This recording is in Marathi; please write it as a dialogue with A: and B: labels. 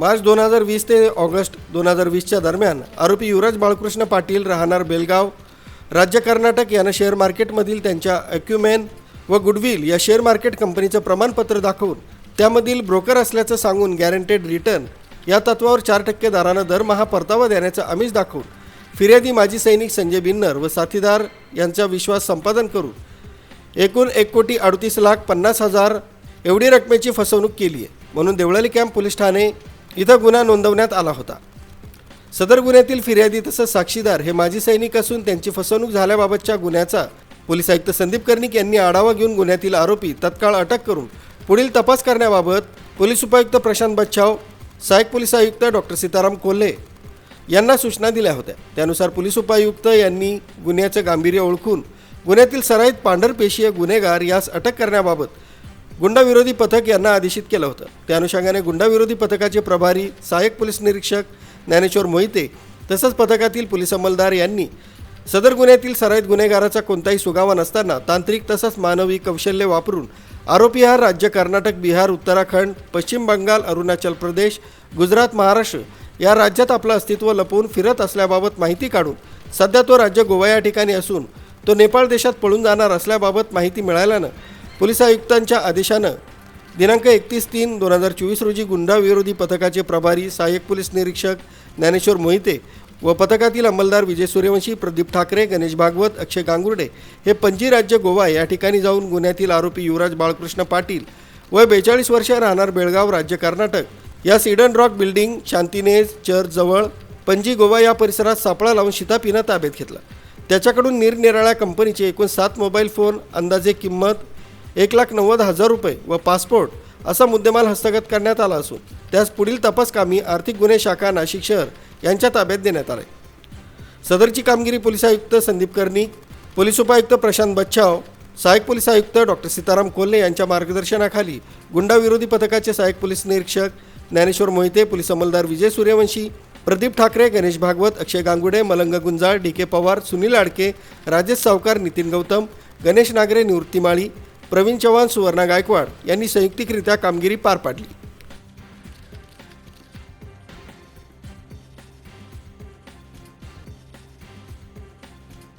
A: मार्च दोन हजार वीस ते ऑगस्ट दोन हजार वीसच्या दरम्यान आरोपी युवराज बाळकृष्ण पाटील राहणार बेलगाव. राज्य कर्नाटक यानं शेअर मार्केटमधील त्यांच्या अक्युमेन व गुडविल या शेअर मार्केट कंपनीचं प्रमाणपत्र दाखवून त्यामधील ब्रोकर असल्याचं सांगून गॅरंटेड रिटर्न या तत्वावर चार टक्के दरानं दरमहा परतावा देण्याचं आमिष दाखवून फिर्यादी माजी सैनिक संजय बिन्नर व साथीदार यांचा विश्वास संपादन करून एकूण एक कोटी अडतीस लाख पन्नास हजार एवढी रकमेची फसवणूक केली आहे म्हणून देवळाली कॅम्प पोलीस ठाणे इथं गुन्हा नोंदवण्यात आला होता. सदर गुन्ह्यातील फिर्यादी तसंच साक्षीदार हे माजी सैनिक असून त्यांची फसवणूक झाल्याबाबतच्या गुन्ह्याचा पोलीस आयुक्त संदीप कर्णिक यांनी आढावा घेऊन गुन्ह्यातील आरोपी तत्काळ अटक करून पुढील तपास करण्याबाबत पोलीस उपायुक्त प्रशांत बच्छाव सहाय्यक पोलीस आयुक्त डॉक्टर सीताराम कोल्हे यांना सूचना दिल्या होत्या. त्यानुसार पोलीस उपायुक्त यांनी गुन्ह्याचं गांभीर्य ओळखून गुन्ह्यातील सराईत पांढरपेशीय गुन्हेगार यास अटक करण्याबाबत गुंडाविरोधी पथक यांना आदेशित केलं होतं. त्या अनुषंगाने गुंडाविरोधी पथकाचे प्रभारी सहाय्यक पोलीस निरीक्षक ज्ञानेश्वर मोहिते तसंच पथकातील पोलीस अंमलदार यांनी सदर गुन्ह्यातील सराईत गुन्हेगाराचा कोणताही सुगावा नसताना तांत्रिक तसंच मानवी कौशल्य वापरून आरोपी हा राज्य कर्नाटक बिहार उत्तराखंड पश्चिम बंगाल अरुणाचल प्रदेश गुजरात महाराष्ट्र या राज्यात आपलं अस्तित्व लपवून फिरत असल्याबाबत माहिती काढून सध्या तो राज्य गोवा या ठिकाणी असून तो नेपाळ देशात पळून जाणार असल्याबाबत माहिती मिळाल्यानं पोलीस आयुक्तांच्या आदेशानं दिनांक एकतीस तीन दोन हजार चोवीस रोजी गुंडाविरोधी पथकाचे प्रभारी सहाय्यक पोलीस निरीक्षक ज्ञानेश्वर मोहिते व पथकातील अंमलदार विजय सूर्यवंशी प्रदीप ठाकरे गणेश भागवत अक्षय गांगुर्डे हे पणजी राज्य गोवा या ठिकाणी जाऊन गुन्ह्यातील आरोपी युवराज बाळकृष्ण पाटील वय बेचाळीस वर्ष राहणार बेळगाव राज्य कर्नाटक या सिडन रॉक बिल्डिंग शांतिनेज चर्चजवळ पणजी गोवा या परिसरात सापळा लावून शितापिनं ताब्यात घेतला. त्याच्याकडून निरनिराळ्या कंपनीचे एकूण सात मोबाईल फोन अंदाजे किंमत एक लाख नव्वद हजार रुपये व पासपोर्ट असा मुद्देमाल हस्तगत करण्यात आला असून त्यास पुढील तपासकामी आर्थिक गुन्हे शाखा नाशिक शहर यांच्या ताब्यात देण्यात आले. सदरची कामगिरी पोलीस आयुक्त संदीप कर्णिक पोलीस उपायुक्त प्रशांत बच्छाव सहाय्यक पोलीस आयुक्त डॉक्टर सीताराम कोल्हे यांच्या मार्गदर्शनाखाली गुंडाविरोधी पथकाचे सहाय्यक पोलीस निरीक्षक ज्ञानेश्वर मोहिते पोलीस अंमलदार विजय सूर्यवंशी प्रदीप ठाकरे गणेश भागवत अक्षय गांगुडे मलंग गुंजाळ डी के पवार सुनील आडके राजेश सावकार नितीन गौतम गणेश नागरे निवृत्ती माळी प्रवीण चव्हाण सुवर्णा गायकवाड यांनी संयुक्तिकरित्या कामगिरी पार पाडली.